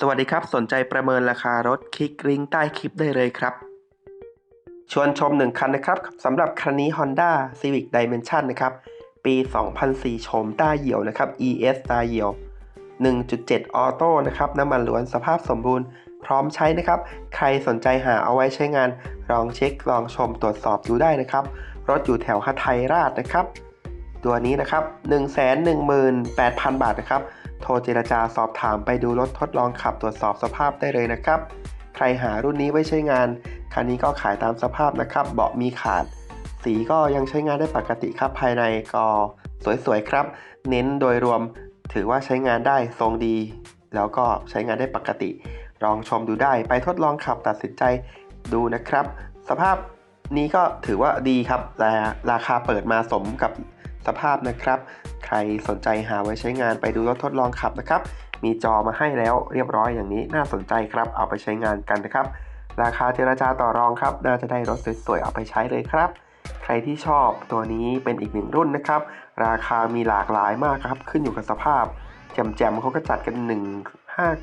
สวัสดีครับ สนใจประเมินราคารถคลิกลิงก์ใต้คลิปได้เลยครับ ชวนชม1คันนะครับสำหรับคันนี้ Honda Civic Dimension นะครับ ปี 2004 ชมต้าเหี่ยวนะครับ ES ตาเหี่ยว 1.7 ออโต้นะครับ น้ำมันล้วนสภาพสมบูรณ์ พร้อมใช้นะครับ ใครสนใจหาเอาไว้ใช้งาน ลองเช็ค ลองชมตรวจสอบดูได้นะครับ รถอยู่แถวฮัทไทยราชนะครับ ตัวนี้นะครับ 118,000 บาทนะครับ ทรเจรจาสอบถามไปดูรถทดลองขับตรวจสอบสภาพได้เลยนะครับ ใครหารุ่นนี้ไว้ใช้งาน คันนี้ก็ขายตามสภาพนะครับ เบาะมีขาด สีก็ยังใช้งานได้ปกติครับภายในก็สวยๆครับ เน้นโดยรวมถือว่าใช้งานได้ทรงดี แล้วก็ใช้งานได้ปกติ ลองชมดูได้ไปทดลองขับตัดสินใจดูนะครับ สภาพนี้ก็ถือว่าดีครับแต่ราคาเปิดมาสมกับสภาพนะครับ ใครสนใจหาไว้ใช้งานไปดูรถทดลองขับนะครับ มีจอมาให้แล้วเรียบร้อยอย่างนี้น่าสนใจครับ เอาไปใช้งานกันนะครับ ราคาเจรจาต่อรองครับ น่าจะได้รถสวยๆเอาไปใช้เลยครับ ใครที่ชอบตัวนี้เป็นอีกหนึ่งรุ่นนะครับ ราคามีหลากหลายมากครับ ขึ้นอยู่กับสภาพ แจมๆเขาก็จัดกัน 1 5